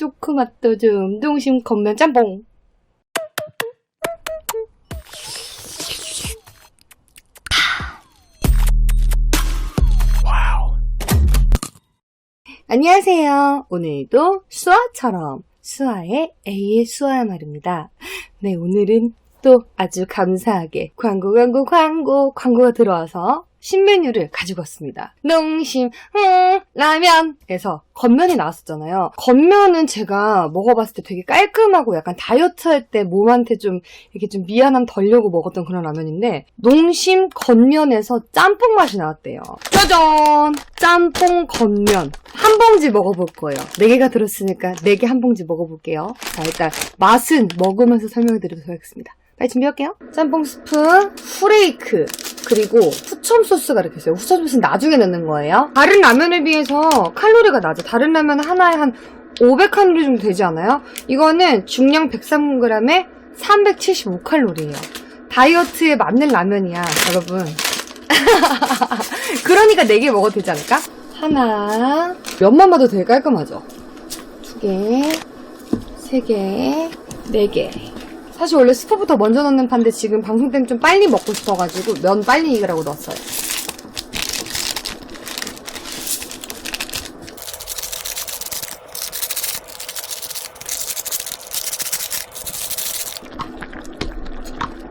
좋고 맛도 좀 동심 건면 짬뽕. 안녕하세요. 오늘도 수아처럼 수아의 A의 수아야 말입니다. 네, 오늘은 또 아주 감사하게 광고, 광고, 광고, 광고가 들어와서 신메뉴를 가지고 왔습니다. 농심, 음, 라면에서 겉면이 나왔었잖아요. 겉면은 제가 먹어봤을 때 되게 깔끔하고 약간 다이어트 할 때 몸한테 좀 이렇게 좀 미안함 덜려고 먹었던 그런 라면인데 농심 겉면에서 짬뽕 맛이 나왔대요. 짜잔! 짬뽕 겉면 한 봉지 먹어볼 거예요. 네 개가 들었으니까 네개한 봉지 먹어볼게요. 자 일단 맛은 먹으면서 설명해드리도록 하겠습니다. 빨리 준비할게요. 짬뽕 스프, 후레이크, 그리고 후첨 소스가 이렇게 있어요. 후첨 소스는 나중에 넣는 거예요. 다른 라면에 비해서 칼로리가 낮아. 다른 라면 하나에 한 500칼로리 정도 되지 않아요? 이거는 중량 103g에 375칼로리예요. 다이어트에 맞는 라면이야, 여러분. 그러니까 4개 먹어도 되지 않을까? 하나. 면만 봐도 되게 깔끔하죠? 두 개, 세 개, 네 개. 사실 원래 스프부터 먼저 넣는 판데 지금 방송 때문에 좀 빨리 먹고 싶어가지고 면 빨리 익으라고 넣었어요.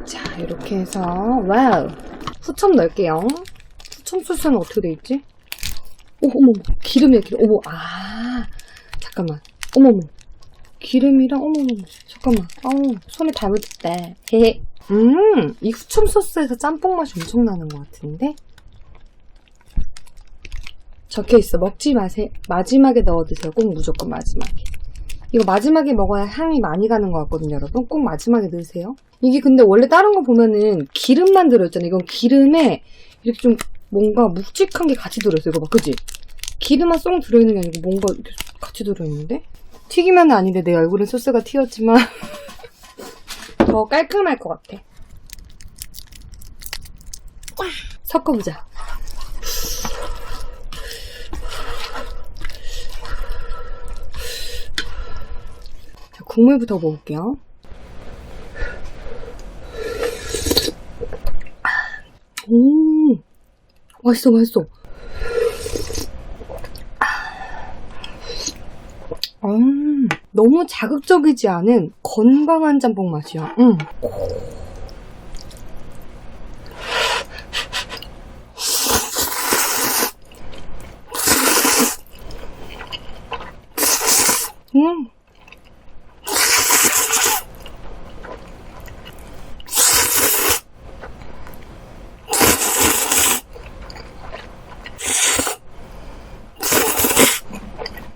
자, 이렇게 해서 와우. 후첨 넣을게요. 후첨 소스는 어떻게 돼 있지? 오, 어머, 기름이야, 기름. 어머, 아, 잠깐만. 어머머. 기름이랑, 어머머, 잠깐만. 어우, 손에 다 묻었대. 헤헤. 음, 이 후첨 소스에서 짬뽕 맛이 엄청 나는 것 같은데? 적혀 있어. 먹지 마세요. 마지막에 넣어 드세요. 꼭 무조건 마지막에. 이거 마지막에 먹어야 향이 많이 가는 것 같거든요, 여러분. 꼭 마지막에 넣으세요. 이게 근데 원래 다른 거 보면은 기름만 들어있잖아요. 이건 기름에 이렇게 좀 뭔가 묵직한 게 같이 들어있어요. 이거 봐, 그지? 기름만 쏙 들어있는 게 아니고 뭔가 이렇게 같이 들어있는데? 튀기면 아닌데 내 얼굴에 소스가 튀었지만 더 깔끔할 것 같아. 섞어보자. 자, 국물부터 먹을게요. 오, 맛있어, 맛있어. 음, 너무 자극적이지 않은 건강한 짬뽕 맛이야. 음. 음.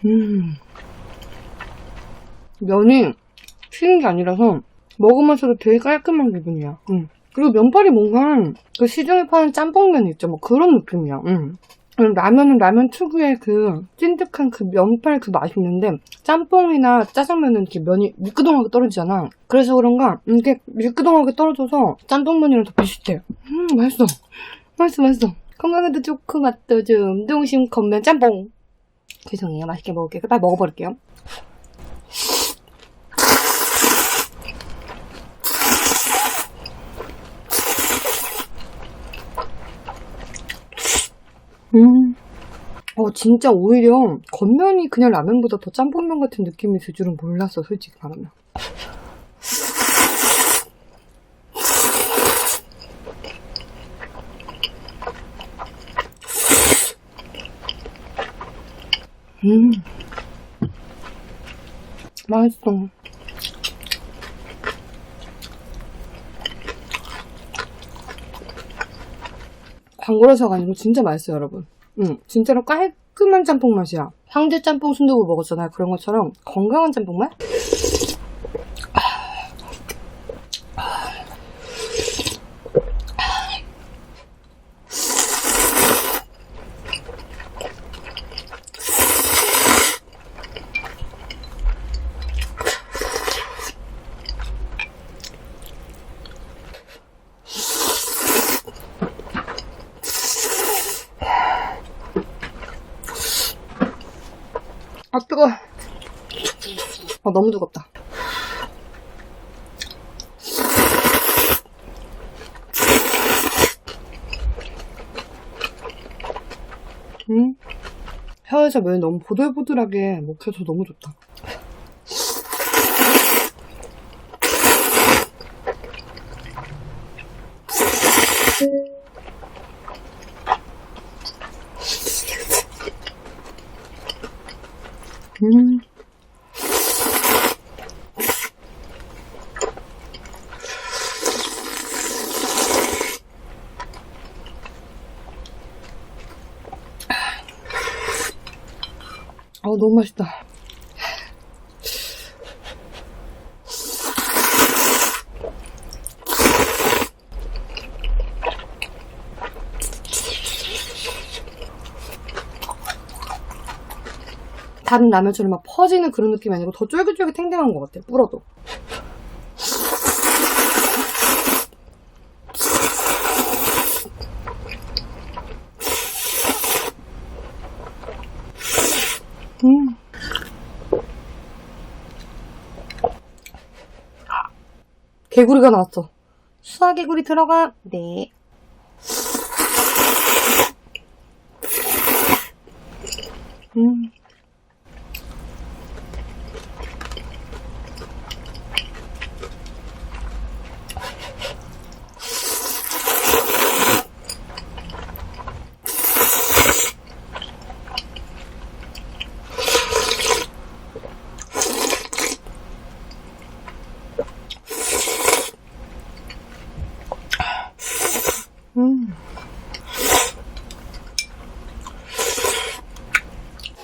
음. 면이 튀긴 게 아니라서 먹으면서도 되게 깔끔한 기분이야. 응. 그리고 면발이 뭔가 그 시중에 파는 짬뽕면 있죠. 뭐 그런 느낌이야. 응. 그리고 라면은 라면 특유의 그 찐득한 그 면발 그 맛이 있는데 짬뽕이나 짜장면은 이렇게 면이 미끄덩하게 떨어지잖아. 그래서 그런가 이게 미끄덩하게 떨어져서 짬뽕면이랑 더 비슷해. 음 맛있어. 맛있어 맛있어. 건강에도 좋고 맛도 좀 동심 겉면 짬뽕. 죄송해요. 맛있게 먹을게요. 빨리 먹어버릴게요. 음. 어, 진짜 오히려 겉면이 그냥 라면보다 더 짬뽕면 같은 느낌이 들 줄은 몰랐어, 솔직히 말하면. 음. 맛있어. 광고라서가 아니고 진짜 맛있어요, 여러분. 응, 진짜로 깔끔한 짬뽕 맛이야. 황제 짬뽕 순두부 먹었잖아요. 그런 것처럼 건강한 짬뽕 맛? 아, 뜨거. 아, 너무 두껍다. 음, 혀에서 면이 너무 보들보들하게 먹혀서 너무 좋다. 맛있다. 다른 라면처럼 막 퍼지는 그런 느낌이 아니고 더 쫄깃쫄깃 탱탱한 것 같아요. 불어도. 음. 개구리가 나왔어. 수화개구리 들어가. 네. 음. 음.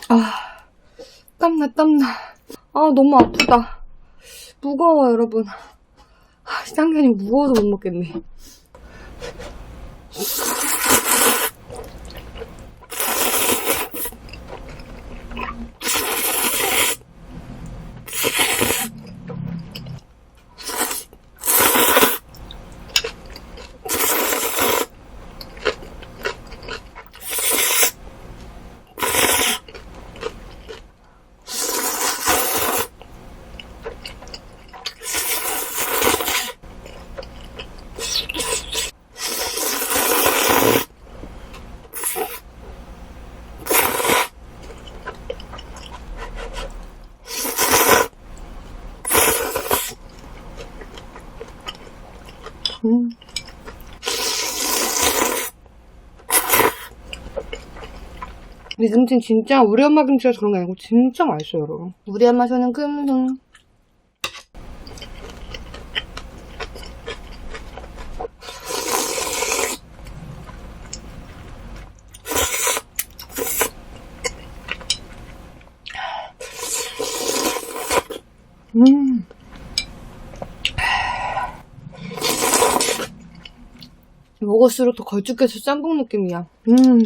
아, 땀나, 땀나. 아, 너무 아프다. 무거워, 여러분. 아, 쌍견이 무거워서 못 먹겠네. 음. 근데 김치는 진짜 우리 엄마 김치라서 그런 게 아니고 진짜 맛있어요, 여러분. 우리 엄마 손은 금손. 음. 먹을수록 더 걸쭉해서 짬뽕 느낌이야. 음.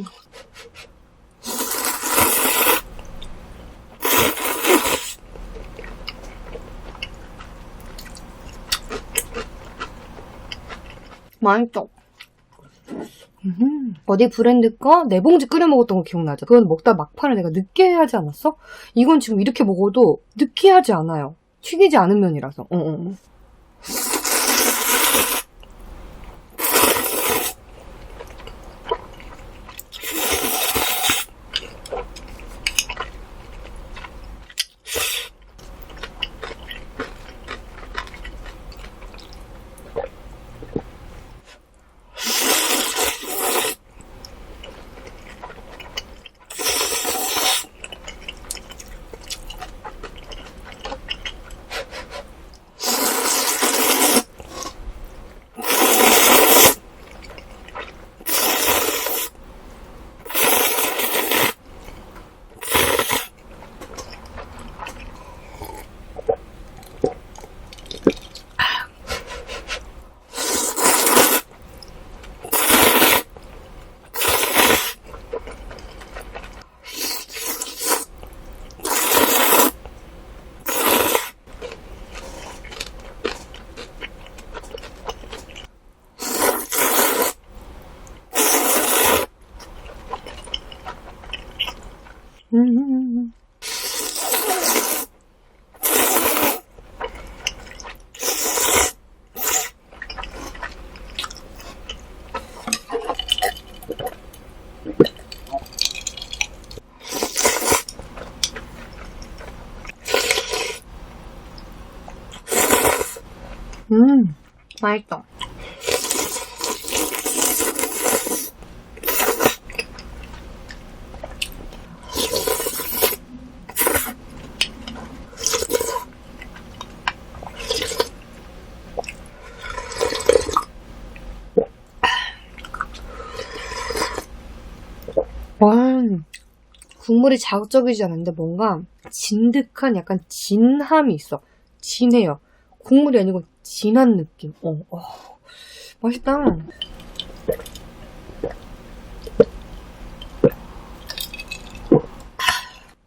맛있어. 음. 어디 브랜드 거 네 봉지 끓여 먹었던 거 기억나죠? 그건 먹다 막판에 내가 느끼하지 않았어? 이건 지금 이렇게 먹어도 느끼하지 않아요. 튀기지 않은 면이라서. 어, 어. 음, 맛있다. 와, 국물이 자극적이지 않은데 뭔가 진득한 약간 진함이 있어. 진해요. 국물이 아니고 진한 느낌. 어, 어. 맛있다.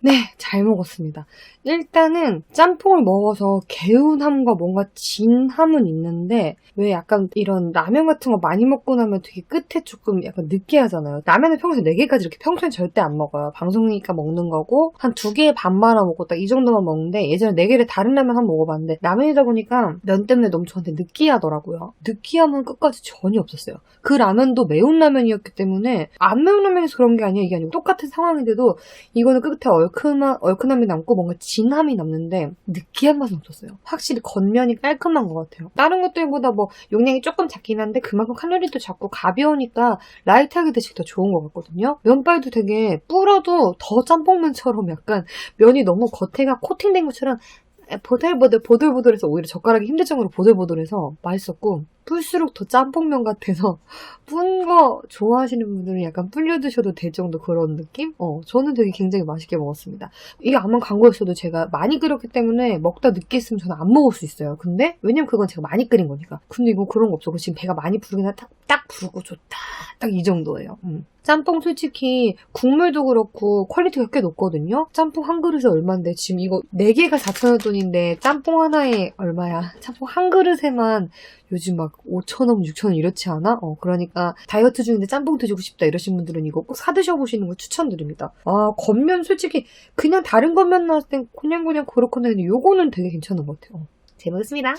네, 잘 먹었습니다. 일단은 짬뽕을 먹어서 개운함과 뭔가 진함은 있는데 왜 약간 이런 라면 같은 거 많이 먹고 나면 되게 끝에 조금 약간 느끼하잖아요. 라면은 평소에 4개까지 이렇게 평소엔 절대 안 먹어요. 방송이니까 먹는 거고 한두 개에 반 말아 먹고 딱 이 정도만 먹는데 예전에 4개를 다른 라면 한번 먹어봤는데 라면이다 보니까 면 때문에 너무 저한테 느끼하더라고요. 느끼함은 끝까지 전혀 없었어요. 그 라면도 매운 라면이었기 때문에 안 매운 라면에서 그런 게 아니에요. 이게 아니고 똑같은 상황인데도 이거는 끝에 얼 큰한, 얼큰함이 남고 뭔가 진함이 남는데 느끼한 맛은 없었어요. 확실히 겉면이 깔끔한 것 같아요. 다른 것들보다 뭐 용량이 조금 작긴 한데 그만큼 칼로리도 작고 가벼우니까 라이트하게 드시기 더 좋은 것 같거든요. 면발도 되게 불어도 더 짬뽕면처럼 약간 면이 너무 겉에가 코팅된 것처럼 보들보들 보들보들해서 오히려 젓가락이 힘들 정도로 보들보들해서 맛있었고 불수록 더 짬뽕면 같아서 뿐 거 좋아하시는 분들은 약간 불려 드셔도 될 정도 그런 느낌? 어, 저는 되게 굉장히 맛있게 먹었습니다. 이게 아마 광고였어도 제가 많이 끓였기 때문에 먹다 느끼했으면 저는 안 먹을 수 있어요. 근데 왜냐면 그건 제가 많이 끓인 거니까. 근데 이거 그런 거 없어. 지금 배가 많이 부르긴 딱, 딱 부르고 좋다. 딱 이 정도예요. 음. 짬뽕 솔직히 국물도 그렇고 퀄리티가 꽤 높거든요. 짬뽕 한 그릇에 얼마인데 지금 이거 4개가 4천원 돈인데 짬뽕 하나에 얼마야? 짬뽕 한 그릇에만 요즘 막 5천원, 6천원 이렇지 않아? 어, 그러니까 다이어트 중인데 짬뽕 드시고 싶다 이러신 분들은 이거 꼭 사드셔보시는 걸 추천드립니다. 아, 겉면 솔직히 그냥 다른 겉면 나왔을 땐 그냥 그냥 그렇거나 요거는 되게 괜찮은 것 같아요. 어, 잘 먹었습니다.